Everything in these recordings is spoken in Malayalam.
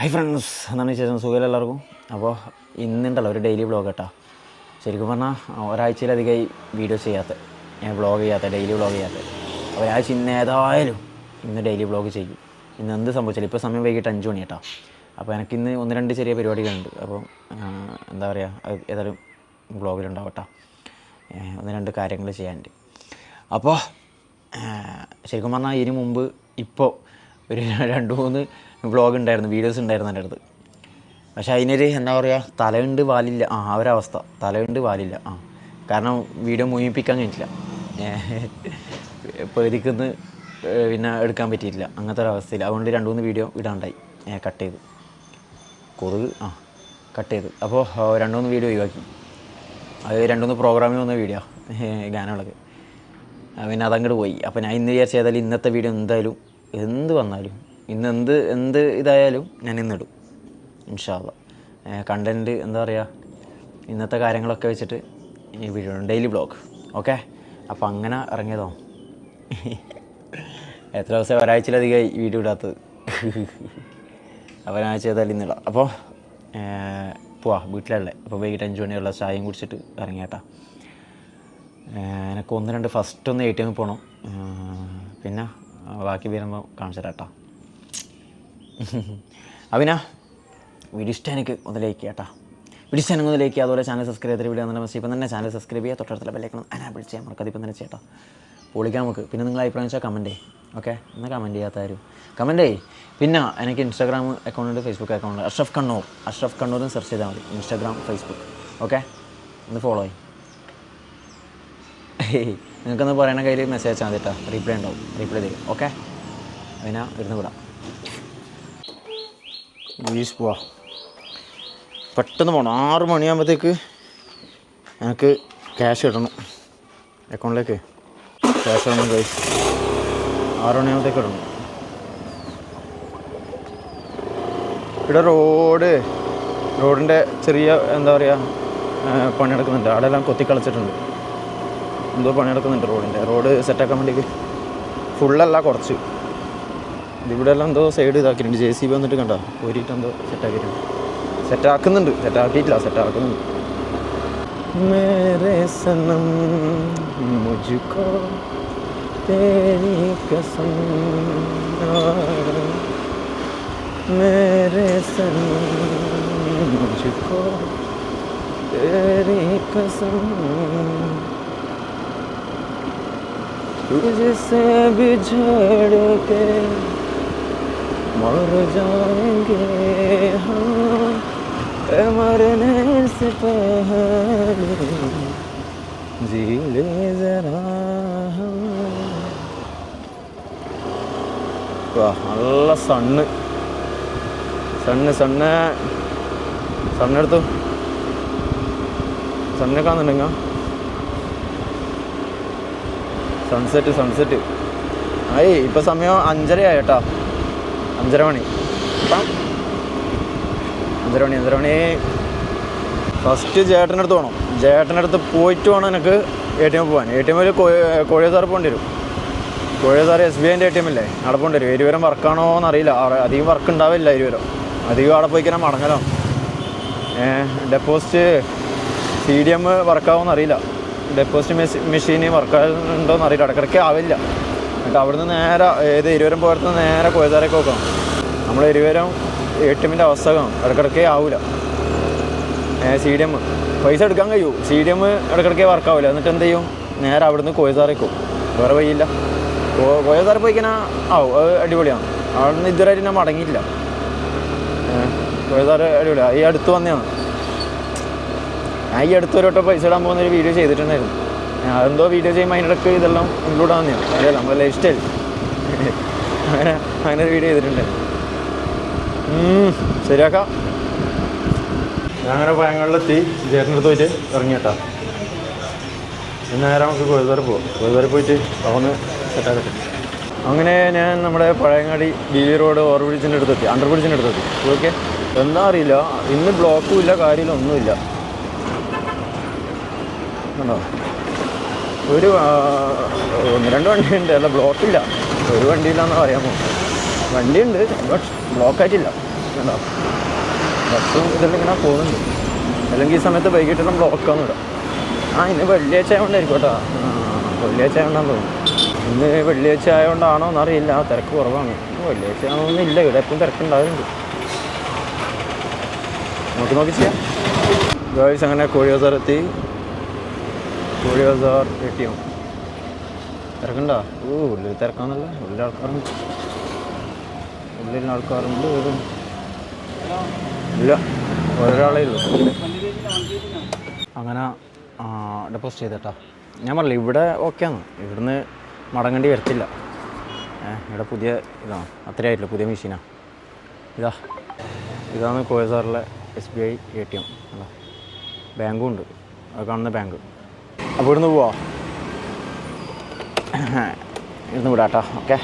ഹൈ ഫ്രണ്ട്സ് എന്നാണ് വിശേഷം? സുഖം എല്ലാവർക്കും? അപ്പോൾ ഇന്നുണ്ടല്ലോ ഒരു ഡെയിലി ബ്ലോഗ് കേട്ടോ. ശരിക്കും പറഞ്ഞാൽ ഒരാഴ്ചയിലധികമായി വീഡിയോസ് ചെയ്യാത്ത ഞാൻ ബ്ലോഗ് ചെയ്യാത്ത ഡെയിലി വ്ളോഗ് ചെയ്യാത്ത. ഒരാഴ്ച ഇന്ന് ഏതായാലും ഇന്ന് ഡെയിലി ബ്ലോഗ് ചെയ്യും. ഇന്ന് എന്ത് സംഭവിച്ചാലും ഇപ്പോൾ സമയം വൈകിട്ട് അഞ്ച് മണി കേട്ടോ. അപ്പോൾ എനിക്ക് ഇന്ന് ഒന്ന് രണ്ട് ചെറിയ പരിപാടികളുണ്ട്. അപ്പോൾ എന്താ പറയുക അത് ഏതായാലും വ്ളോഗിലുണ്ടാവും കേട്ടോ. ഒന്ന് രണ്ട് കാര്യങ്ങൾ ചെയ്യാനുണ്ട്. അപ്പോൾ ശരിക്കും പറഞ്ഞാൽ ഇതിന് മുമ്പ് ഇപ്പോൾ ഒരു രണ്ട് മൂന്ന് വ്ളോഗ് ഉണ്ടായിരുന്നു വീഡിയോസ് ഉണ്ടായിരുന്നു എന്റെ അടുത്ത്. പക്ഷേ അതിനൊരു എന്താ പറയുക തലയുണ്ട് വാലില്ല. ആ ഒരവസ്ഥ തലയുണ്ട് വാലില്ല. ആ കാരണം വീഡിയോ മുയിപ്പിക്കാൻ കഴിഞ്ഞിട്ടില്ല. പേടിക്കുന്ന് പിന്നെ എടുക്കാൻ പറ്റിയിട്ടില്ല. അങ്ങനത്തെ ഒരു അവസ്ഥയിൽ അതുകൊണ്ട് രണ്ട് മൂന്ന് വീഡിയോ ഇടാണ്ടായി. കട്ട് ചെയ്തു. കൊതുക് ആ കട്ട് ചെയ്തു. അപ്പോൾ രണ്ട് മൂന്ന് വീഡിയോ ഒഴിവാക്കി. അത് രണ്ടുമൂന്ന് പ്രോഗ്രാമിൽ വന്ന വീഡിയോ ഗാനങ്ങളൊക്കെ പിന്നെ അതങ്ങോട്ട് പോയി. അപ്പോൾ ഞാൻ ഇന്ന് വിചാരിച്ച ഇന്നത്തെ വീഡിയോ എന്തായാലും എന്ത് വന്നാലും ഇന്ന് എന്ത് എന്ത് ഇതായാലും ഞാൻ ഇന്നിടും. ഇൻഷാല്ല കണ്ടന്റ് എന്താ പറയുക ഇന്നത്തെ കാര്യങ്ങളൊക്കെ വെച്ചിട്ട് ഈ വീഡിയോ ഡെയിലി ബ്ലോഗ് ഓക്കെ അപ്പോൾ അങ്ങനെ ഇറങ്ങിയതോ? എത്ര ദിവസം ഒരാഴ്ചയിലധികമായി വീഡിയോ ഇടാത്തത്? അപ്പോൾ ഒരാഴ്ച ഏതായാലും ഇന്നിടാം അപ്പോൾ പോവാ വീട്ടിലല്ലേ. അപ്പോൾ വൈകിട്ട് അഞ്ച് മണിയുള്ള ചായയും കുടിച്ചിട്ട് ഇറങ്ങിയേട്ടാ. എനിക്ക് ഒന്ന് രണ്ട് ഫസ്റ്റ് ഒന്ന് എ ടി എമ്മിൽ പോകണം പിന്നെ ബാക്കി വരുമ്പോൾ കാണിച്ചു അവിന വീഡിയോ ഇഷ്ടം എനിക്ക് ഒന്ന് ലൈക്ക് ചെയ്യാം കേട്ടോ. വീഡിയോ ഒന്ന് ലൈക്ക് ചെയ്യുക അതുപോലെ ചാനൽ സബ്സ്ക്രൈബ് ചെയ്തിട്ട് വീഡിയോ നല്ല മെസ്സേജ് ഇപ്പം തന്നെ ചാനൽ സബ്സ്ക്രൈബ് ചെയ്യുക തൊട്ടടുത്തുള്ള ബെല്ലേക്കണം വിളിച്ച് ചെയ്യാം മറക്കാതെ ഇപ്പം തന്നെ ചേട്ടാ പൊളിക്കാം നമുക്ക്. പിന്നെ നിങ്ങൾ അഭിപ്രായം വെച്ചാൽ കമന്റ് ഓക്കെ എന്നാൽ കമന്റ് ചെയ്യാത്തായിരുന്നു കമന്റ് പിന്നെ എനിക്ക് Instagram account Facebook account Ashraf Kannur. Ashraf എന്ന് സെർച്ച് ചെയ്താൽ മതി. ഇൻസ്റ്റാഗ്രാം ഫേസ്ബുക്ക് ഓക്കെ ഒന്ന് ഫോളോ ചെയ്യും നിങ്ങൾക്കൊന്ന് പറയണ കയ്യിൽ മെസ്സേജ് അയച്ചാൽ മതി കേട്ടോ. റീപ്ലൈ ഉണ്ടാവും. റീപ്ലൈ ചെയ്യും ഓക്കെ അതിനാ ഇരുന്ന് വിടാം. വീസ് പോവാ. പെട്ടെന്ന് പോകണം ആറ് മണിയാകുമ്പോഴത്തേക്ക് എനിക്ക് ക്യാഷ് ഇടണം അക്കൗണ്ടിലേക്ക് ക്യാഷ് ഇടണം ആറ് മണിയാകുമ്പോഴത്തേക്ക് ഇടണം. ഇവിടെ റോഡ് റോഡിന്റെ ചെറിയ എന്താ പറയുക പണി നടക്കുന്നുണ്ട്. അവിടെ എല്ലാം കൊത്തിക്കളിച്ചിട്ടുണ്ട്. എന്തോ പണിയെടുക്കുന്നുണ്ട് റോഡിന്റെ റോഡ് സെറ്റാക്കാൻ വേണ്ടിയിട്ട് ഫുള്ളല്ല കുറച്ച്. ഇവിടെ എല്ലാം എന്തോ സൈഡ് ഇതാക്കിയിട്ടുണ്ട്. ജെ സി ബി വന്നിട്ട് കണ്ട? കോരിയിട്ട് എന്തോ സെറ്റാക്കിയിട്ടുണ്ട് സെറ്റാക്കുന്നുണ്ട് സെറ്റാക്കിയിട്ടില്ല സെറ്റാക്കുന്നുണ്ട് മേരെ സനം मर जाएंगे हम ए मरने से पहले जी ले जरा हम വാ, നല്ല സണ്ണ് സണ്ണ് സണ്ണ് സണ്ണെടുത്തു സണ്ണ് കാണുന്നുണ്ടെങ്ക സൺസെറ്റ് സൺസെറ്റ് ആയി ഇപ്പം സമയം അഞ്ചര ആയി കേട്ടോ അഞ്ചര മണി. അപ്പം? അഞ്ചര മണി അഞ്ചര മണി. ഫസ്റ്റ് ചേട്ടന്റെ അടുത്ത് പോകണം ചേട്ടന്റെ അടുത്ത് പോയിട്ട് വേണം എനിക്ക് എ ടി എം പോകാൻ എ ടി എമ്മിൽ കോഴിയ സാറ് പോകേണ്ടി വരും കോഴിയ സാറ് എസ് ബി ഐന്റെ എ ടി എം ഇല്ലേ? അവിടെ പോകേണ്ടി വരും. ഇരുവരം വർക്കാണോ എന്നറിയില്ല അധികം വർക്ക് ഉണ്ടാവില്ല ഇരുവരം. അധികം അവിടെ പോയി കഴിഞ്ഞാൽ മടങ്ങലോ? ഡെപ്പോസിറ്റ് സി ഡി എം വർക്കാവുമെന്നറിയില്ല ഡെപ്പോസിറ്റ് മെഷീൻ വർക്കാവുന്നുണ്ടോ എന്നറിയില്ല ഇടക്കിടയ്ക്ക് ആവില്ല. എന്നിട്ട് അവിടുന്ന് നേരെ ഏത് ഇരുവരും പോയടുത്ത് നേരെ കോയതാരേക്ക് നോക്കണം നമ്മൾ ഇരുവരും എ ടി എമ്മിന്റെ അവസ്ഥ കാണും. ഇടയ്ക്കിടയ്ക്ക് ആവില്ല സി ഡി എം പൈസ എടുക്കാൻ കഴിയൂ. സി ഡി എം ഇടയ്ക്കിടയ്ക്ക് വർക്കാവില്ല എന്നിട്ട് എന്ത് ചെയ്യും? നേരെ അവിടുന്ന് കോയതാരേക്ക് പോകും വേറെ വഴിയില്ല. കോയതാര പോയി കഴിഞ്ഞാൽ ആവും അത് അടിപൊളിയാണ്. അവിടുന്ന് ഇതുവരെയായിട്ട് ഞാൻ മടങ്ങിയില്ല കോയതാര അടിപൊളിയാണ് ഈ അടുത്ത് വന്നതാണ്. ഞാൻ ഈ അടുത്ത് ഒരു വട്ടം പൈസ ഇടാൻ പോകുന്ന ഒരു വീഡിയോ ചെയ്തിട്ടുണ്ടായിരുന്നു. അതെന്തോ വീഡിയോ ചെയ്യുമ്പോൾ അതിനിടയ്ക്ക് ഇതെല്ലാം ഇൻക്ലൂഡ് ആവുന്നതാണ് അതെ നമ്മൾ ലൈഫ് സ്റ്റൈൽ അങ്ങനെ അങ്ങനെ ഒരു വീഡിയോ ചെയ്തിട്ടുണ്ട്. ശരിയാക്കാം. ഞാൻ അങ്ങനെ പയങ്ങളിലെത്തി ചേട്ടനടുത്ത് പോയിട്ട് ഇറങ്ങിയിട്ടാ. ഇന്ന് നേരെ നമുക്ക് കൊഴുതാറ് പോവാം. കൊഴുതാറ് പോയിട്ട് അവന്ന് സെറ്റാക്കട്ടെ അങ്ങനെ ഞാൻ നമ്മുടെ Pazhayangadi B V road over ബ്രിഡ്ജിന്റെ അടുത്തെത്തി. അണ്ടർ ബ്രിഡ്ജിന്റെ അടുത്തെത്തി. ഓക്കെ? എന്താ അറിയില്ല. ഇന്ന് ബ്ലോക്കും ഇല്ല കാര്യമില്ല ഒന്നുമില്ല. കണ്ടോ? ഒരു ഒന്ന് രണ്ട് വണ്ടിയുണ്ട്. അല്ല ബ്ലോക്കില്ല. ഒരു വണ്ടിയില്ലാന്ന് പറയാമോ വണ്ടിയുണ്ട് ബട്ട് ബ്ലോക്കായിട്ടില്ല. കണ്ടോ? ബസ്സും ഇതെല്ലാം ഇങ്ങനെ പോകുന്നുണ്ട്. അല്ലെങ്കിൽ ഈ സമയത്ത് വൈകിട്ടെല്ലാം ബ്ലോക്കാന്ന് വിടാം ആ ഇന്ന് വെള്ളിയാഴ്ച ആയതുകൊണ്ടായിരിക്കും കേട്ടോ. വെള്ളിയാഴ്ച ആയതുകൊണ്ടാന്ന് തോന്നുന്നു. ഇന്ന് വെള്ളിയാഴ്ച ആയതുകൊണ്ടാണോ എന്നറിയില്ല. തിരക്ക് കുറവാണ്. വെള്ളിയാഴ്ച ആണോന്നും ഇല്ല. ഇവിടെ എപ്പോഴും തിരക്കുണ്ടാവുന്നുണ്ട് നോക്കി നോക്കി ചെയ്യാം. ഗേൾസ് അങ്ങനെ കോഴി ബസാർ എത്തി. തിരക്കുണ്ടോ? ഓ ഉള്ളിൽ തിരക്കാന്നല്ല ഉള്ളിൽ ആൾക്കാരുണ്ട്. ഉള്ളിൽ ആൾക്കാരുണ്ട് ഇതും ഇല്ല ഒരാളേ ഉള്ളൂ. അങ്ങനെ ഡെപ്പോസിറ്റ് ചെയ്തേട്ടാ. ഞാൻ പറഞ്ഞില്ല ഇവിടെ ഓക്കെയാണ് ഇവിടുന്ന് മടങ്ങേണ്ടി വരത്തില്ല. ഇവിടെ പുതിയ ഇതാണ് അത്രയായിട്ടില്ല പുതിയ മെഷീനാണ് ഇതാ ഇതാണ് കോയസാറിലെ S B I A T M അല്ല ബാങ്കും ഉണ്ട്. അത് കാണുന്ന ബാങ്ക്. അപ്പോൾ ഇവിടുന്ന് പോവാ. ഇവിടുന്ന് വിടാട്ടോ ഓക്കെ?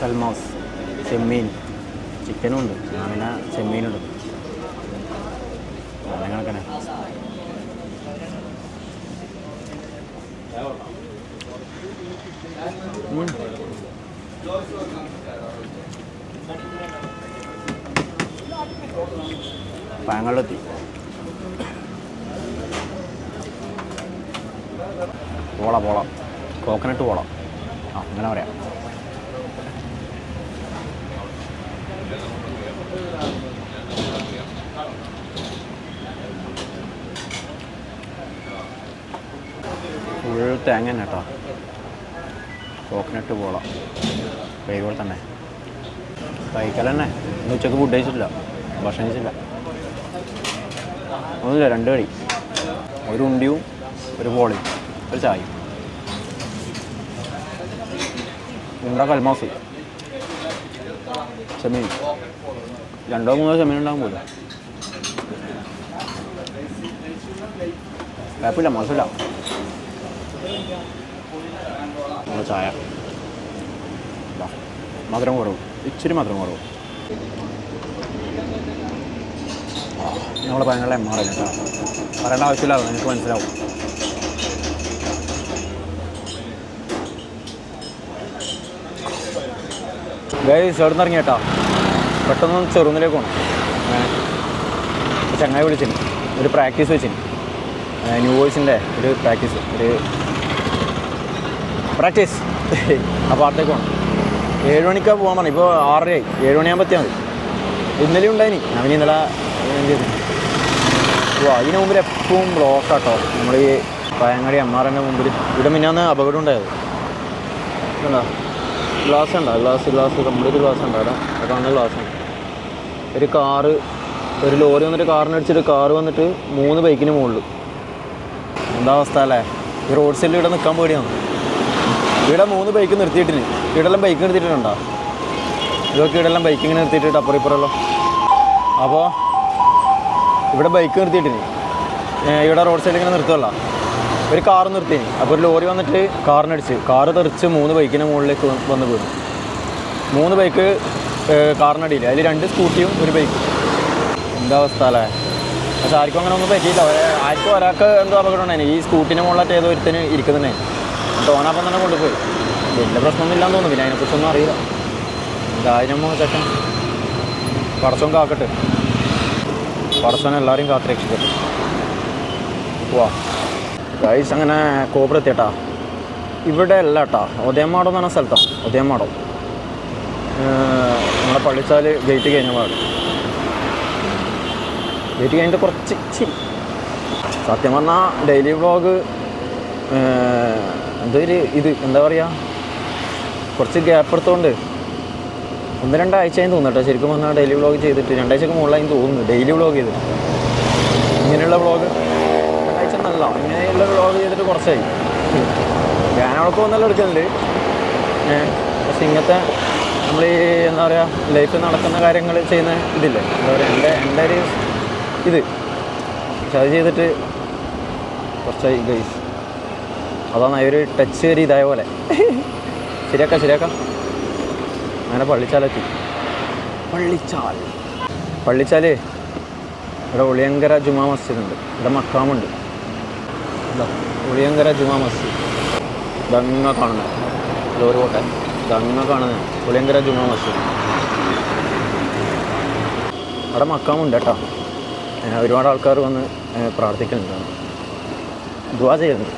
കൽമോസ് ചെമ്മീൻ ചിക്കനും ഉണ്ട് അങ്ങനെ ചെമ്മീനുണ്ട്. അങ്ങനെ കണക്കനെ ഉം. പഴങ്ങളിലെത്തി പോള പോള. കോക്കനട്ട് പോള. ആ അങ്ങനെ പറയാം. ഫുൾ തേങ്ങ തന്നെ കേട്ടോ. കോക്കനട്ട് പോള. കൈകൾ തന്നെ. കഴിക്കൽ തന്നെ. ഉച്ചയ്ക്ക് ഫുഡ് കഴിച്ചിട്ടില്ല. ഭക്ഷണം കഴിച്ചില്ല. ഒന്നുമില്ല രണ്ട് കടി ഒരു ഉണ്ടിയും ഒരു പോളിയും ഒരു ചായയും. ഉണ്ട കൽമാസി. ചെമ്മീൻ. രണ്ടോ മൂന്നോ ചെമ്മീൻ ഉണ്ടാകും പോലും. കുഴപ്പമില്ല മോശമില്ല. ചായ. മധുരം കുറവ്. ഇച്ചിരി മധുരം കുറവ്. ആ, പറയുന്നത് എം ആർ ഐ കേട്ടോ. പറയേണ്ട ആവശ്യമില്ല നിങ്ങൾക്ക് മനസ്സിലാവും. ഗൈസ് എവിടെ നിന്ന് ഇറങ്ങി കേട്ടോ? പെട്ടെന്ന് ചെറുന്നിലേക്ക് പോകണം ചങ്ങായി വിളിച്ചിന് ഒരു പ്രാക്ടീസ് വെച്ചിന്. ന്യൂ വോയിസിന്റെ ഒരു പ്രാക്ടീസ് ഒരു പ്രാക്ടീസ് ആ പാട്ടേക്ക് പോകണം ഏഴ് മണിക്കാണ് പോകാൻ പറഞ്ഞു. ഇപ്പോൾ ആറരയായി. ഏഴ് മണിയാകുമ്പോൾ എത്തിയാൽ മതി. ഇന്നലെ ഉണ്ടായിനി. അവന് ഇന്നലെ എന്ത് ചെയ്തു? ഓ അതിന് മുമ്പിൽ എപ്പോഴും ബ്ലോക്കാട്ടോ നമ്മൾ ഈ പയങ്ങാടി എം ആർ എന്റെ മുമ്പിൽ ഇവിടെ മിന്നാന്ന് അപകടം ഉണ്ടായത്. കണ്ടോ? ഗ്ലാസ് ഉണ്ടോ ഗ്ലാസ് ഗ്ലാസ് കംപ്ലീറ്റ് ഗ്ലാസ് ഉണ്ടോ അവിടെ അന്ന് ഗ്ലാസ് ഉണ്ട് ഒരു കാറ് ഒരു ലോറി വന്നിട്ട് കാറിന് അടിച്ചിട്ട് കാറ് വന്നിട്ട് മൂന്ന് ബൈക്കിന് മുകളിൽ എന്താ അവസ്ഥ അല്ലേ? ഈ റോഡ് സൈഡിൽ ഇവിടെ നിൽക്കാൻ പേടിയാണ്. ഇവിടെ മൂന്ന് ബൈക്ക് നിർത്തിയിട്ടിന്. ഇവിടെല്ലാം ബൈക്ക് നിർത്തിയിട്ടുണ്ടോ? ഇതൊക്കെ ഇവിടെല്ലാം ബൈക്കിങ്ങനെ നിർത്തിയിട്ടിട്ട് അപ്പുറം ഇപ്പുറമല്ലോ അപ്പോൾ ഇവിടെ ബൈക്ക് നിർത്തിയിട്ടിന്. ഇവിടെ റോഡ് സൈഡിൽ ഇങ്ങനെ നിർത്തുമല്ലോ ഒരു കാർ നിർത്തിയിന്. അപ്പോൾ ഒരു ലോറി വന്നിട്ട് കാറിനടിച്ച് കാറ് തെറിച്ച് മൂന്ന് ബൈക്കിന് മുകളിലേക്ക് വന്ന് വീണു. മൂന്ന് ബൈക്ക് കാറിനടിയില്ല അതിൽ രണ്ട് സ്കൂട്ടിയും ഒരു ബൈക്കും എന്താ അവസ്ഥ അല്ലേ? പക്ഷെ ആർക്കും അങ്ങനെ ഒന്നും പറ്റിയില്ല. ആർക്കും ഒരാൾക്ക് എന്തോ അപകടം ഉണ്ടായി ഈ സ്കൂട്ടിന്റെ മുകളിലായിട്ട് ഏതോ ഒരുത്തിന് ഇരിക്കുന്നുണ്ടായി ടോനാപ്പം തന്നെ കൊണ്ടുപോയി. വലിയ പ്രശ്നമൊന്നും ഇല്ലാന്ന് തോന്നുന്നു. പിന്നെ അതിനെക്കുറിച്ചൊന്നും അറിയില്ല. എന്തായാലും ചേട്ടൻ പടച്ചോൻ കാക്കട്ടെ. പടച്ചോൻ എല്ലാവരെയും കാത്ത് രക്ഷിക്കട്ടെ വാ. ഗൈസ് അങ്ങനെ കോബ്ര എത്തിയട്ടാ. ഇവിടെ അല്ല കേട്ടാ ഉദയമാടം എന്ന് പറഞ്ഞ സ്ഥലത്താണ് ഉദയമാടം. നമ്മുടെ പള്ളിച്ചാൽ ഗേറ്റ് കഴിഞ്ഞ പാട്. ഗേറ്റ് കഴിഞ്ഞിട്ട് കുറച്ച് ഇച്ചിരി. സത്യം പറഞ്ഞാൽ ഡെയിലി വ്ലോഗ് എന്തൊരു ഇത് എന്താ പറയുക കുറച്ച് ഗ്യാപ്പ് എടുത്തോണ്ട് ഒന്ന് രണ്ടാഴ്ചയും തോന്നുന്നു കേട്ടോ. ശരിക്കും പറഞ്ഞാൽ ഡെയിലി വ്ളോഗ് ചെയ്തിട്ട്. രണ്ടാഴ്ചക്ക് മുകളിലായി തോന്നുന്നു. ഡെയിലി വ്ളോഗ് ചെയ്തിട്ട്. ഇങ്ങനെയുള്ള വ്ളോഗ് രണ്ടാഴ്ച നല്ല ഇങ്ങനെയുള്ള വ്ളോഗ് ചെയ്തിട്ട് കുറച്ചായി. ഞാനവിടെ പോകുന്നല്ലോ എടുക്കുന്നുണ്ട് പക്ഷെ ഇങ്ങനത്തെ നമ്മൾ ഈ എന്താ പറയുക ലൈഫിൽ നടക്കുന്ന കാര്യങ്ങൾ ചെയ്യുന്ന ഇതില്ലേ? എന്താ പറയുക എന്റെ എന്റെ ഒരു ഇത്. പക്ഷെ അത് ചെയ്തിട്ട് കുറച്ചായി ഗൈസ് അതാണ് ഒരു ടച്ച് ഒരു ഇതായ പോലെ. ശരിയാക്കാം ശരിയാക്കാം. അങ്ങനെ പള്ളിച്ചാലെത്തി പള്ളിച്ചാൽ. പള്ളിച്ചാലേ ഇവിടെ ഒളിയങ്കര ജുമാ മസ്ജിദ് ഉണ്ട് ഇവിടെ മക്കാമുണ്ട്. ഒളിയങ്കര ജുമാ മസ്ജിദ്. ഇതങ്ങ കാണുന്നത് ലോറി പോട്ടെ ഇതങ്ങ കാണുന്നത് ഒളിയങ്കര ജുമാ മസ്ജിദ്. അവിടെ മക്കാമുണ്ട് കേട്ടോ. ഒരുപാട് ആൾക്കാർ വന്ന് പ്രാർത്ഥിക്കുന്നുണ്ട് ദുവാ ചെയ്യുന്നുണ്ട്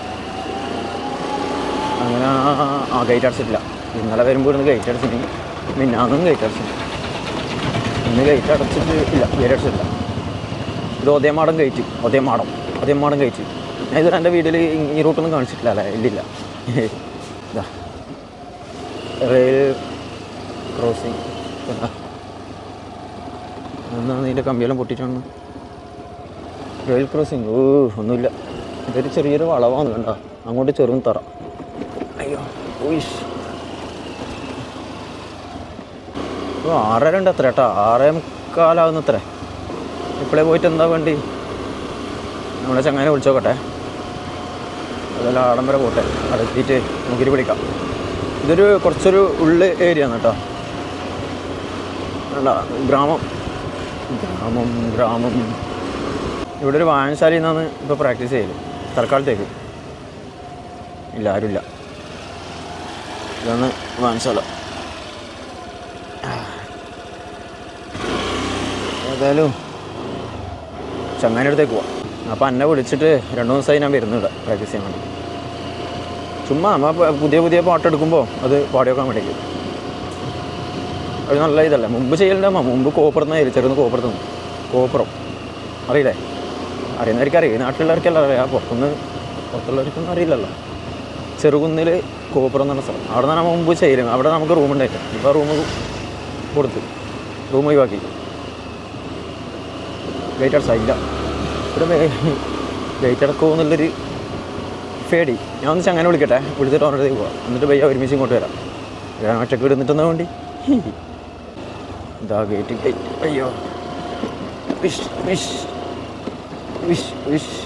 അങ്ങനെ ആ ഗൈറ്റ് അടച്ചിട്ടില്ല. ഇന്നലെ വരുമ്പോൾ ഇരുന്ന് ഗൈറ്റ് ഗേറ്റ് അടച്ചിട്ട് അതും ഗേറ്റ് അടച്ചിട്ട് ഇന്ന് ഗേറ്റ് അടച്ചിട്ട് ഇല്ല ഗേറ്റ് അടച്ചിട്ടില്ല ഇത് ഒതേമാടം ഗേറ്റ് ഒതേമാടം ഒതേമാടം ഗേറ്റ് ഞാൻ ഇതുവരെ എന്റെ വീട്ടിൽ ഈ റൂട്ടൊന്നും കാണിച്ചിട്ടില്ല അല്ലേ? ഇല്ലില്ല. ഇതാ. റെയിൽ ക്രോസിങ് എന്നാണ് ഇതിന്റെ കമ്പിയെല്ലാം പൊട്ടിച്ചാണ് റെയിൽ ക്രോസിങ് ഓ ഒന്നുമില്ല. ഇതൊരു ചെറിയൊരു വളവാണ് കണ്ട? അങ്ങോട്ട് ചെറുതും. തറ അയ്യോ ഉയ്ഷ് ഓ ആറര ഉണ്ട് അത്ര കേട്ടോ ആറേ മുക്കാലാവുന്ന അത്ര ഇപ്പോഴേ പോയിട്ട് എന്താ വേണ്ടി? നമ്മുടെ ചങ്ങനെ വിളിച്ചോക്കട്ടെ. അതല്ല ആഡംബരം പോട്ടെ. അടുത്തിട്ട് മുകിരി വിളിക്കാം ഇതൊരു കുറച്ചൊരു ഉള്ള് ഏരിയ ആണ് കേട്ടോ അല്ല ഗ്രാമം. ഗ്രാമം ഗ്രാമം. ഇവിടെ ഒരു വായനശാലയിൽ നിന്നാണ് ഇപ്പോൾ പ്രാക്ടീസ് ചെയ്യൽ. തൽക്കാലത്തേക്ക്. ഇല്ല ആരുമില്ല. ഇതാണ് വായനശാല. ഏതായാലും ചങ്ങാന്റെ അടുത്തേക്ക് പോവാം. അപ്പോൾ എന്നെ വിളിച്ചിട്ട് രണ്ട് ദിവസമായി ഞാൻ വരുന്നുണ്ട് പ്രാക്ടീസ് ചെയ്യാൻ വേണ്ടി. ചുമ്മാ നമ്മൾ പുതിയ പുതിയ പാട്ട് എടുക്കുമ്പോൾ അത് പാടി വെക്കാൻ വേണ്ടിയിട്ട് അത് നല്ല ഇതല്ല. മുമ്പ് ചെയ്യലുണ്ടാകുമ്പോൾ മുമ്പ് കോപ്പുറന്ന് ചെറുന്ന് കോപ്പറത്തുനിന്ന് കോപ്പറം. അറിയില്ലേ? അറിയുന്നവർക്ക് അറിയാം. നാട്ടിലുള്ളവർക്കല്ല അറിയാം. പുറത്തുനിന്ന് പുറത്തുള്ളവർക്കൊന്നും അറിയില്ലല്ലോ. ചെറുകുന്നിൽ കോപ്പറം എന്ന് പറഞ്ഞ സ്ഥലം. അവിടെ നിന്നാണ് മുമ്പ് ചെയ്യലും. അവിടെ നമുക്ക് റൂമുണ്ടായിട്ട് ഇപ്പോൾ റൂം കൊടുത്ത്. റൂം ഒഴിവാക്കി. ഗേറ്റ് അടച്ചായില്ല ഇവിടെ ഗേറ്റ് അടക്കുമോ എന്നുള്ളൊരു പേടി. ഞാൻ ഒന്ന് അങ്ങനെ വിളിക്കട്ടെ. വിളിച്ചിട്ട് അവരുടെ പോവാം. എന്നിട്ട് പയ്യ ഒരുമിച്ച് ഇങ്ങോട്ട് വരാം. ഞാൻ ഒറ്റയ്ക്ക് ഇരുന്നിട്ടെന്നാ വേണ്ടി. ഇതാ ഗേറ്റ് ഗേറ്റ് അയ്യോ. Wish wish. Wish wish.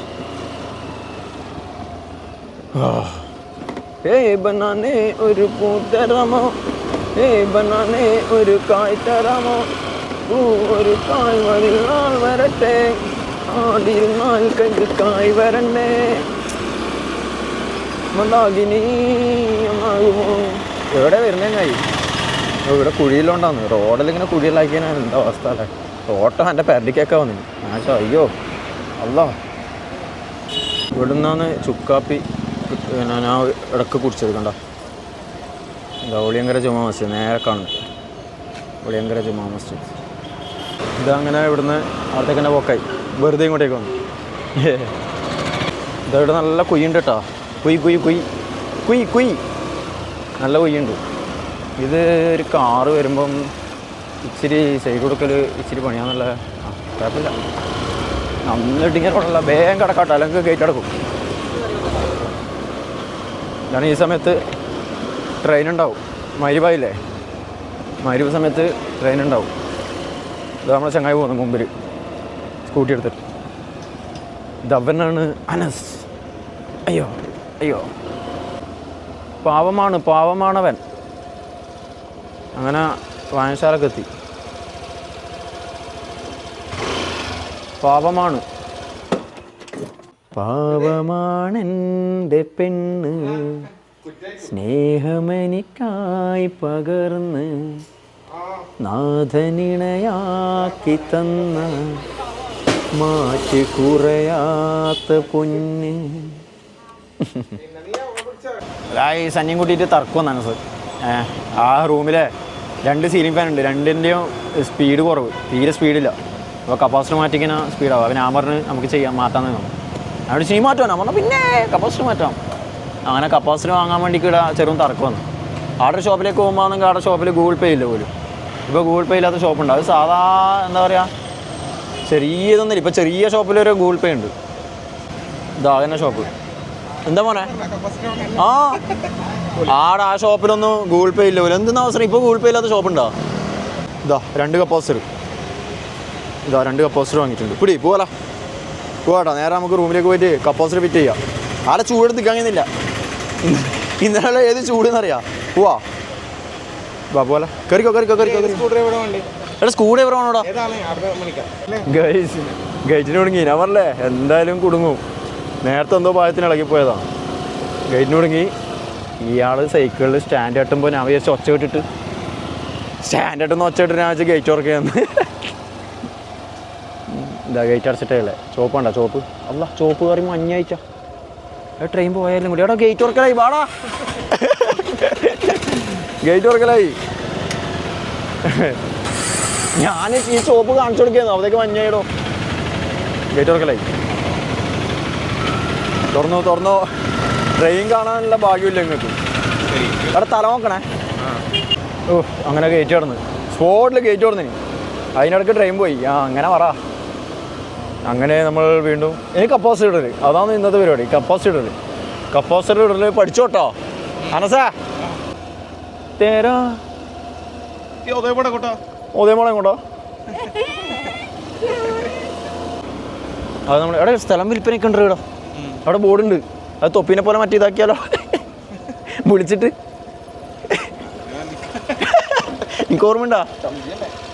ഏ ബനാനേ ഒരു പൂ തരാമോ ഏ ബനാനേ ഒരു കായ് തരാമോ? ഓ ഒരു കായ് വരിനാൽ വരട്ടെ. ആടിയിരുന്നാൽ കൈക്ക് കായ് വരണ്ടേ. മന്ദാകിനി ഒന്നാകുമോ എവിടെ വരുന്നേ കായ്? ഇവിടെ കുഴിയിലുണ്ടാന്ന്. റോഡിൽ ഇങ്ങനെ കുഴിയിലാക്കിയാണ് എന്താ അവസ്ഥ അല്ലേ? ഓട്ടോ എന്റെ പെരടിക്കൊക്കെ വന്നു ഞാൻ അയ്യോ അല്ല ഇവിടുന്നാണ് ചുക്കാപ്പി ഞാൻ ഇടയ്ക്ക് കുടിച്ചത് കണ്ട എന്താ ഒളിയങ്കര ജുമാ മസ്ജിദ് നേരെ കാണുന്നത് ഒളിയങ്കര ജുമാ മസ്ജിദ്. ഇതങ്ങനെ ഇവിടുന്ന് അവിടത്തേക്ക് തന്നെ പോക്കായി വെറുതെ ഇങ്ങോട്ടേക്ക് വന്നു. ഇതവിടെ നല്ല കുയ്യുണ്ട് കേട്ടോ കുയ് കുയ് കുയ്. കുയ് കുയ്. നല്ല കുയ്യുണ്ട് ഇത് ഒരു കാറ് വരുമ്പം ഇച്ചിരി സൈഡ് കൊടുക്കൽ ഇച്ചിരി പണിയാന്നുള്ള കുഴപ്പമില്ല. നന്നിട്ട് ഇങ്ങനെ റോഡല്ല വേഗം കിടക്കാട്ടോ. അല്ലെങ്കിൽ ഗേറ്റ് അടക്കും. ഞാൻ ഈ സമയത്ത് ട്രെയിൻ ഉണ്ടാവും മരുവായില്ലേ മരുവ് സമയത്ത് ട്രെയിൻ ഉണ്ടാവും ഇത് നമ്മളെ ചങ്ങായി പോകുന്നു മുമ്പിൽ സ്കൂട്ടി എടുത്തിട്ട്. ഇത് അനസ്. അയ്യോ അയ്യോ. പാവമാണ് പാവമാണവൻ. അങ്ങനെ വായനശാലൊക്കെ എത്തി പാവമാണ്. പാവമാണെന്റെ പെണ്ണ്. സ്നേഹമെനിക്കായി പകർന്ന് നാഥനിണയാക്കി തന്ന മാറ്റി കുറയാത്ത പൊന്ന്. ഈ സന്നിയും കൂട്ടിയിട്ട് തർക്കം വന്നാണ് സർ. ആ റൂമിലെ രണ്ട് സീലിംഗ് ഫാൻ ഉണ്ട്. രണ്ടിന്റെയും സ്പീഡ് കുറവ്. തീരെ സ്പീഡില്ല അപ്പോൾ കപ്പാസിറ്റർ മാറ്റിക്കുന്ന സ്പീഡാവും അപ്പം ഞാൻ പറഞ്ഞ് നമുക്ക് ചെയ്യാം മാറ്റാൻ നിന്നു അവിടെ സീ മാറ്റാൻ പറഞ്ഞു പിന്നെ കപ്പാസിറ്റർ മാറ്റാം. അങ്ങനെ കപ്പാസിറ്റി വാങ്ങാൻ വേണ്ടി ഇവിടെ ചെറും തർക്കം വന്നു. ആടെ ഷോപ്പിലേക്ക് പോകുമ്പോൾ നിങ്ങൾക്ക് ആടെ ഷോപ്പിൽ ഗൂഗിൾ പേ ഇല്ല പോലും. ഇപ്പോൾ ഗൂഗിൾ പേ ഇല്ലാത്ത ഷോപ്പുണ്ട് അത് സാധാ എന്താ പറയുക ചെറിയതൊന്നുമില്ല ഇപ്പോൾ ചെറിയ ഷോപ്പിലൊരു ഗൂഗിൾ പേ ഉണ്ട്. ഇതാ തന്നെ ഷോപ്പ് എന്താ മോനെ? ആ ആടെ ആ ഷോപ്പിലൊന്നും ഗൂഗിൾ പേ ഇല്ല പോലും. എന്തെന്ന അവസരം? ഇപ്പോൾ ഗൂഗിൾ പേ ഇല്ലാത്ത ഷോപ്പുണ്ടോ ഇതാ രണ്ട് കപ്പാസിറ്റർ. ഇതാ രണ്ട് കപ്പാസിറ്റർ വാങ്ങിയിട്ടുണ്ട്. പിടി പോവാലോ പോവാട്ടോ നേരെ നമുക്ക് റൂമിലേക്ക് പോയിട്ട് കപ്പാസിറ്റർ ഫിറ്റ് ചെയ്യാം. ആടെ ചൂടെടുത്ത് കഴിയുന്നില്ല. ഇന്നലെ ഏത് ചൂടെന്നറിയാ? പോവാ. വാ പോലെ കയറിക്കോ കയറിക്കോ കയറിക്കോ എടാ സ്കൂൾ ഡ്രൈവർ ആണോടാ ഗൈസ് ഗൈറ്റിന് കുടുങ്ങി. ഞാൻ പറഞ്ഞല്ലേ എന്തായാലും കുടുങ്ങും. നേരത്തെ എന്തോ പായത്തിന് ഇളകിപ്പോയതാ ഗൈറ്റിന് കുടുങ്ങി. ഇയാൾ സൈക്കിളിൽ സ്റ്റാൻഡ് കെട്ടുമ്പോൾ ഞാൻ വിചാരിച്ചു ഒച്ച വിട്ടിട്ട്. സ്റ്റാൻഡ് കെട്ടുന്ന ഒച്ച ഇട്ടിട്ട് ഞാൻ വെച്ചാൽ ഗേറ്റ് ഉറക്കുകയെന്ന് ഇതാ ഗേറ്റ് അടച്ചിട്ടേ അല്ലേ ചോപ്പ് ഉണ്ടോ ചോപ്പ് അല്ല ചോപ്പ് കയറി മഞ്ഞയച്ച ട്രെയിൻ പോയാലും കൂടി? അവിടെ ഗേറ്റ് വർക്കലായി വാടാ. ഗേറ്റ് വർക്കലായി ഞാൻ ഈ ഷോപ്പ് കാണിച്ചു കൊടുക്കുന്നു അവിടേക്ക് മഞ്ഞയിടോ ഗേറ്റ് വർക്കലായി തുറന്നു തുറന്നു. ട്രെയിൻ കാണാനുള്ള ഭാഗ്യമില്ല നിങ്ങൾക്ക്. അവിടെ തല നോക്കണേ. ഓ അങ്ങനെ ഗേറ്റ് കടന്ന്. സ്പോട്ടിൽ ഗേറ്റ് തുറന്നിനി. അതിനിടയ്ക്ക് ട്രെയിൻ പോയി. ആ അങ്ങനെ പറ. അങ്ങനെ നമ്മൾ വീണ്ടും ഇനി കപ്പാസിറ്റി ഇടൽ. അതാണ് ഇന്നത്തെ പരിപാടി. കപ്പാസിറ്റി ഇടൽ. കപ്പാസിറ്റി ഇടൽ പഠിച്ചോട്ടോ. അനസാ. തേരാ. അതേപോലെ കൂട്ടോ അത് നമ്മൾ എവിടെ സ്ഥലം വിൽപ്പനയൊക്കെ ഉണ്ട് കേടോ അവിടെ ബോർഡുണ്ട്. അത് തൊപ്പിനെ പോലെ മറ്റേ ഇതാക്കിയാലോ? വിളിച്ചിട്ട്. എനിക്ക് ഓർമ്മയുണ്ടാ?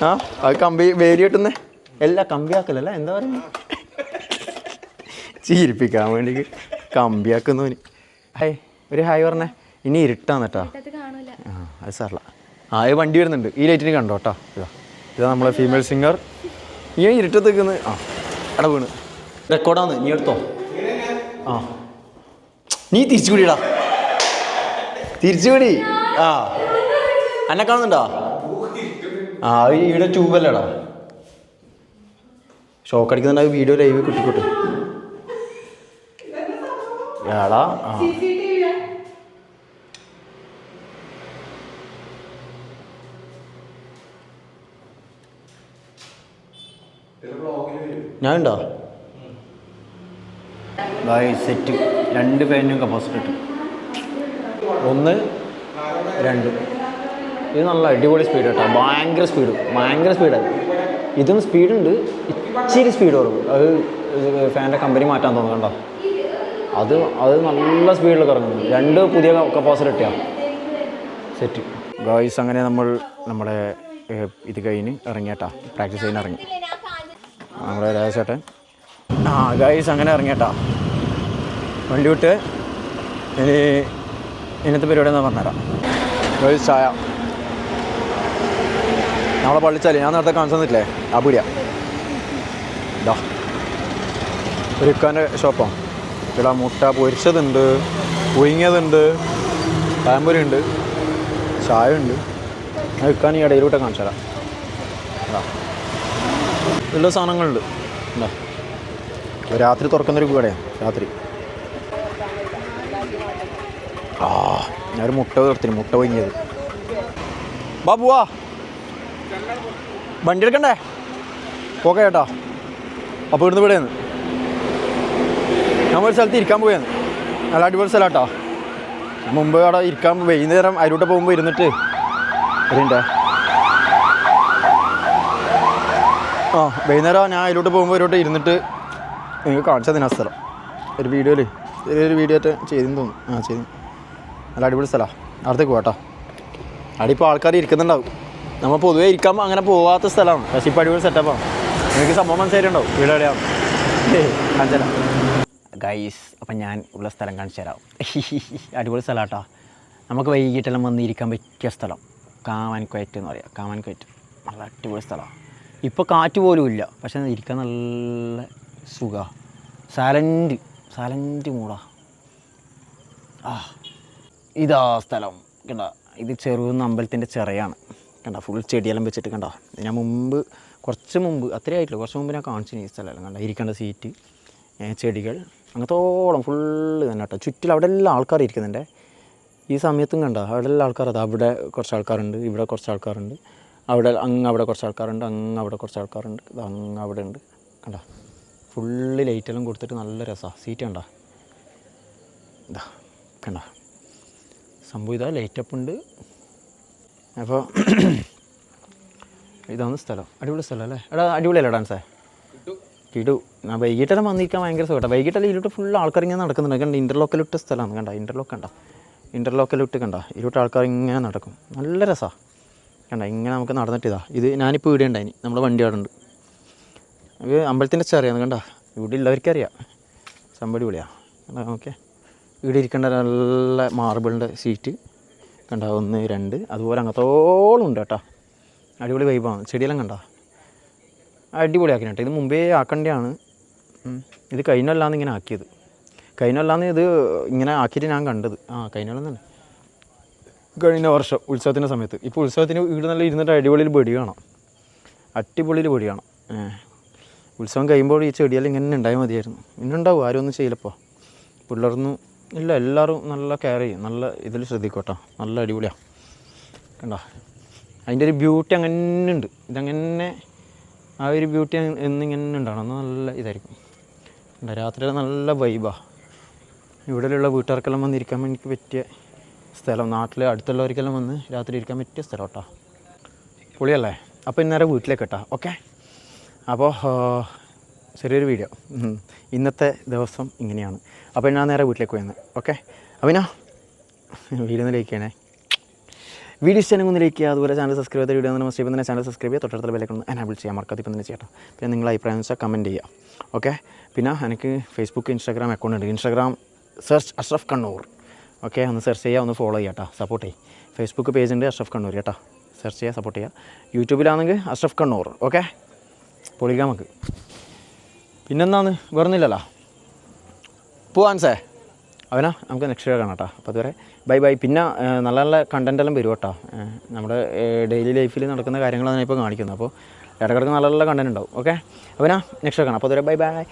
ആ അത് കമ്പി വേരിയിട്ടുന്നേ കെട്ടുന്നേ എല്ലാ കമ്പിയാക്കലല്ല? എന്താ പറയുക ചീരിപ്പിക്കാൻ വേണ്ടി കമ്പിയാക്കുന്നവന്. ഹായ് ഒരു ഹായ് പറഞ്ഞേ. ഇനി ഇരുട്ടാന്ന് കേട്ടോ. ആ അത് സാറില്ല ആ വണ്ടി വരുന്നുണ്ട്. ഈ ലൈറ്റിന് കണ്ടോ കേട്ടോ? ഇതാ. ഇതാ നമ്മളെ ഫീമെയിൽ സിംഗർ ഈ ഇരുട്ടത്ത് നിൽക്കുന്നത് ആ അവിടെ വീണ്. റെക്കോർഡാന്ന് നീ എടുത്തോ? ആ. നീ തിരിച്ചു കൂടിടാ തിരിച്ചു കൂടി ആ. എന്നെ കാണുന്നുണ്ടോ? ആ ഈ ഇവിടെ ട്യൂബല്ലേടാ ഷോക്ക് അടിക്കുന്നുണ്ട് വീഡിയോ ലൈവ് കിട്ടിക്കോട്ടെ. ഏടാ ആ. ഞാൻ ഉണ്ടോ സെറ്റ് രണ്ട് ഫാനും കപ്പാസിറ്റി ഇട്ടു. ഒന്ന് രണ്ട്. ഇത് നല്ല അടിപൊളി സ്പീഡ് കേട്ടോ. ഭയങ്കര സ്പീഡ് ഭയങ്കര സ്പീഡാണ് ഇതും സ്പീഡുണ്ട്. ഇച്ചിരി സ്പീഡ് കുറവ്. അത് ഫാനിന്റെ കമ്പനി മാറ്റാൻ തോന്നുന്നു കണ്ടോ? അത് അത് നല്ല സ്പീഡിൽ കറങ്ങുന്നു രണ്ട് പുതിയ കപ്പാസിറ്റർ ഇട്ടിയാണ് സെറ്റ്. ഗോയ്സ് അങ്ങനെ നമ്മൾ നമ്മുടെ ഇത് കഴിഞ്ഞ് ഇറങ്ങിയട്ടാ. പ്രാക്ടീസ് കഴിഞ്ഞ് ഇറങ്ങി. നമ്മുടെ രാജേട്ടൻ. ആ ഗായ്സ് അങ്ങനെ ഇറങ്ങിയട്ടാ. വണ്ടി വിട്ട് ഇനി ഇന്നത്തെ പരിപാടി എന്നാ പറഞ്ഞുതരാം ഗോയ്സ് ചായ. നമ്മളെ പള്ളിച്ചാലേ ഞാൻ നേരത്തെ കാണിച്ചു തന്നിട്ടില്ലേ? പീടിയ ഇതാ ഒരുക്കാന്റെ ഷോപ്പാണ് ഇവിടെ മുട്ട പൊരിച്ചതുണ്ട് പുഴുങ്ങിയതുണ്ട് പാമ്പുരി ഉണ്ട് ചായ ഉണ്ട് ഞാൻ ഈ ഇടയിലൂടെ കാണിച്ചു എല്ലാ സാധനങ്ങളുണ്ട്. രാത്രി തുറക്കുന്നൊരു കടയാണ് രാത്രി. ആ ഞാനൊരു മുട്ട തീർത്തിന് മുട്ട പൊങ്ങിയത് ബാബുവാ. വണ്ടി എടുക്കണ്ടേ? ഓക്കെ ചേട്ടാ. അപ്പോൾ ഇവിടുന്ന് ഇവിടെയാണ്. നമ്മൾ ഒരു സ്ഥലത്ത് ഇരിക്കാൻ പോയാണ് നല്ല അടിപൊളി സ്ഥലമാട്ടോ. മുമ്പ് അവിടെ ഇരിക്കാൻ വൈകുന്നേരം അതിലൂടെ പോകുമ്പോൾ ഇരുന്നിട്ട് അറിയണ്ട ആ വൈകുന്നേരം ഞാൻ അതിലോട്ട് പോകുമ്പോൾ ഒരുവട്ടം ഇരുന്നിട്ട് നിങ്ങൾക്ക് കാണിച്ചതിനാ സ്ഥലം. ഒരു വീഡിയോയിൽ ചെറിയൊരു വീഡിയോ ആയിട്ട് ചെയ്തെന്ന് തോന്നുന്നു. ആ ചെയ്തു. നല്ല അടിപൊളി സ്ഥലമാണ് അവിടത്തേക്ക് പോകട്ടോ അവിടെ ഇപ്പോൾ ആൾക്കാർ ഇരിക്കുന്നുണ്ടാവും. നമ്മൾ പൊതുവേ ഇരിക്കാൻ അങ്ങനെ പോവാത്ത സ്ഥലമാണ്. പക്ഷേ ഇപ്പോൾ അടിപൊളി സെറ്റപ്പാണ് നിങ്ങൾക്ക് സംഭവം മനസ്സിലായിട്ടുണ്ടാവും. വീട് എവിടെയാണ് കാണിച്ചു തരാം ഗൈസ് അപ്പം ഞാൻ ഉള്ള സ്ഥലം കാണിച്ചു തരാം അടിപൊളി സ്ഥലമാട്ടോ. നമുക്ക് വൈകിട്ടെല്ലാം വന്നിരിക്കാൻ പറ്റിയ സ്ഥലം. കാമാൻകുയറ്റ് എന്ന് പറയാം. കാമാൻകുയറ്റ് നല്ല അടിപൊളി സ്ഥലമാണ് ഇപ്പോൾ കാറ്റ് പോലും ഇല്ല. പക്ഷെ ഇരിക്കാൻ നല്ല സുഖമാണ് സൈലന്റ് സൈലന്റ് മൂടാ ആ. ഇതാ സ്ഥലം. കണ്ട? ഇത് ചെറുകുന്ന അമ്പലത്തിന്റെ ചെറിയാണ്. കണ്ട? ഫുൾ ചെടിയെല്ലാം വെച്ചിട്ട് കണ്ടോ? ഞാൻ മുമ്പ് കുറച്ച് മുമ്പ് അത്രേ ആയിട്ടില്ല. കുറച്ച് മുമ്പ് ഞാൻ കാണിച്ചു ഈ സ്ഥലമെല്ലാം കണ്ട? ഇരിക്കേണ്ട സീറ്റ് ചെടികൾ. അങ്ങനത്തോളം ഫുള്ള് തന്നെ കേട്ടോ ചുറ്റിൽ അവിടെ എല്ലാം ആൾക്കാർ ഇരിക്കുന്നുണ്ട്. ഈ സമയത്തും കണ്ട? അവിടെ എല്ലാം ആൾക്കാർ അത്. അവിടെ കുറച്ച് ആൾക്കാരുണ്ട് ഇവിടെ കുറച്ച് ആൾക്കാരുണ്ട്. അവിടെ അങ്ങ് അവിടെ കുറച്ച് ആൾക്കാരുണ്ട് അങ്ങ് അവിടെ കുറച്ച് ആൾക്കാരുണ്ട് ഇത് അങ്ങ് അവിടെ ഉണ്ട്. കണ്ട? ഫുള്ള് ലൈറ്റെല്ലാം കൊടുത്തിട്ട് നല്ല രസമാണ് സീറ്റ് കണ്ട? ഇതാ കണ്ട? സംഭവം ഇതാ. ലൈറ്റപ്പ് ഉണ്ട്. അപ്പോൾ ഇതാണ് സ്ഥലം. അടിപൊളി സ്ഥലം അല്ലേ? എടാ അടിപൊളിയല്ലേ ഡാൻസേ കിടു. ഞാൻ വൈകിട്ടെല്ലാം വന്നിരിക്കാൻ ഭയങ്കര സുഖം വൈകിട്ടെല്ലാം ഇരുട്ട് ഫുൾ ആൾക്കാർ ഇങ്ങനെ നടക്കുന്നുണ്ട്. കണ്ട ഇന്റർലോക്കൽ ഇട്ട സ്ഥലമാണ്. കണ്ട ഇന്റർലോക്ക് കണ്ട? ഇന്റർലോക്കൽ ഇട്ട് കണ്ട? ഇരുട്ട് ആൾക്കാർ ഇങ്ങനെ നടക്കും. നല്ല രസമാണ് കണ്ട ഇങ്ങനെ നമുക്ക് നടന്നിട്ട് ഇതാ ഇത് ഞാനിപ്പോൾ ഇവിടെ ഉണ്ടായിനി. നമ്മുടെ വണ്ടി അവിടെ ഉണ്ട്. നമുക്ക് അമ്പലത്തിന്റെ ചെറിയാണ് കണ്ട? ഇവിടെ ഉള്ളവർക്കറിയാം സംബടി വിളിയാ കണ്ടാ ഓക്കെ ഇവിടെ ഇരിക്കേണ്ട നല്ല മാർബിളിന്റെ സീറ്റ് കണ്ട ഒന്ന് രണ്ട്. അതുപോലെ അങ്ങത്തോളം ഉണ്ട് കേട്ടോ. അടിപൊളി വൈബാണ് ചെടിയെല്ലാം കണ്ട? അടിപൊളിയാക്കി കേട്ടോ. ഇത് മുമ്പേ ആക്കേണ്ടതാണ് ഇത് കഴിഞ്ഞല്ലാന്ന് ഇങ്ങനെ ആക്കിയത്. കഴിഞ്ഞല്ലാന്ന് ഇത് ഇങ്ങനെ ആക്കിയിട്ട് ഞാൻ കണ്ടത്. ആ കഴിഞ്ഞാലും തന്നെ. കഴിഞ്ഞ വർഷം ഉത്സവത്തിന്റെ സമയത്ത്. ഇപ്പോൾ ഉത്സവത്തിന് വീട് നല്ല ഇരുന്നിട്ട് അടിപൊളിയിൽ ബെടി കാണാം. അടിപൊളിയിൽ ബെടി കാണാം. ഉത്സവം കഴിയുമ്പോൾ ഈ ചെടിയെല്ലാം ഇങ്ങനെ ഉണ്ടായാൽ മതിയായിരുന്നു. ഇന്നുണ്ടാവും ആരും ഒന്നും ചെയ്യില്ലപ്പോൾ പിള്ളേർന്നും ഇല്ല എല്ലാവരും നല്ല കെയർ ചെയ്യും. നല്ല ഇതിൽ ശ്രദ്ധിക്കോട്ടോ നല്ല അടിപൊളിയാണ് കണ്ടോ? അതിന്റെ ഒരു ബ്യൂട്ടി അങ്ങനെ ഉണ്ട് ഇതങ്ങനെ ആ ഒരു ബ്യൂട്ടി എന്നിങ്ങനെ ഉണ്ടാവണം. നല്ല ഇതായിരിക്കും. രാത്രി നല്ല വൈബാണ് ഇവിടെയുള്ള വീട്ടുകാർക്കെല്ലാം വന്ന് ഇരിക്കാൻ എനിക്ക് പറ്റിയ സ്ഥലം. നാട്ടിൽ അടുത്തുള്ളവർക്കെല്ലാം വന്ന് രാത്രി ഇരിക്കാൻ പറ്റിയ സ്ഥലം കേട്ടോ. പൊളിയല്ലേ? അപ്പോൾ ഇന്നേരം വീട്ടിലേക്ക് കേട്ടോ. ഓക്കെ? അപ്പോൾ ചെറിയൊരു വീഡിയോ ഇന്നത്തെ ദിവസം ഇങ്ങനെയാണ്. അപ്പോൾ ഞാൻ നേരെ വീട്ടിലേക്ക് പോയെന്ന് ഓക്കെ? ഞാൻ വീഡിയോ ലൈക്ക് ചെയ്യണേ. വീഡിയോ ഇഷ്ടം ഒന്ന് ലൈക്ക് അതുപോലെ ചാനൽ സബ്സ്ക്രൈബ് ചെയ്ത വീഡിയോ നമ്മൾ ഇപ്പം തന്നെ ചാനൽ സബ്സ്ക്രൈബ് ചെയ്യുക. തൊട്ടടുത്ത ബെല്ലൊക്കെ എനാബിൾ ചെയ്യാം. മറക്കാതെ തന്നെ ചെയ്യട്ടോ പിന്നെ നിങ്ങൾ അഭിപ്രായം വെച്ചാൽ കമന്റ് ചെയ്യുക. ഓക്കെ പിന്നെ എനിക്ക് ഫേസ്ബുക്ക് ഇൻസ്റ്റാഗ്രാം അക്കൗണ്ട് ഉണ്ട്. Instagram search Ashraf Kannur okay ഒന്ന് സെർച്ച് ചെയ്യുക ഒന്ന് ഫോളോ ചെയ്യുക കേട്ടോ. സപ്പോർട്ട് ചെയ്യും. ഫേസ്ബുക്ക് പേജ് ഉണ്ട് അഷ്റഫ് കണ്ണൂർ കേട്ടോ. സെർച്ച് ചെയ്യുക സപ്പോർട്ട് ചെയ്യുക. യൂട്യൂബിലാണെങ്കിൽ അഷ്റഫ് കണ്ണൂർ ഓക്കെ പൊളിക്കാം നമുക്ക്. പിന്നെന്താണ്? വേറൊന്നുമില്ലല്ലോ പോവാൻ സേ അവനാ നമുക്ക് നെക്സ്റ്റ് വീഡിയോ കാണാം കേട്ടോ അപ്പോൾ അതുവരെ ബൈ ബൈ പിന്നെ നല്ല നല്ല കണ്ടന്റ് എല്ലാം വരും കേട്ടോ നമ്മുടെ ഡെയിലി ലൈഫിൽ നടക്കുന്ന കാര്യങ്ങളാണ് ഇപ്പോൾ കാണിക്കുന്നത് അപ്പോൾ ഇടക്കിടക്ക് നല്ല നല്ല കണ്ടന്റ് ഉണ്ടാവും. ഓക്കെ അവനാ നെക്സ്റ്റ് വീഡിയോ കാണാം. അപ്പോൾ അതുവരെ ബൈ ബൈ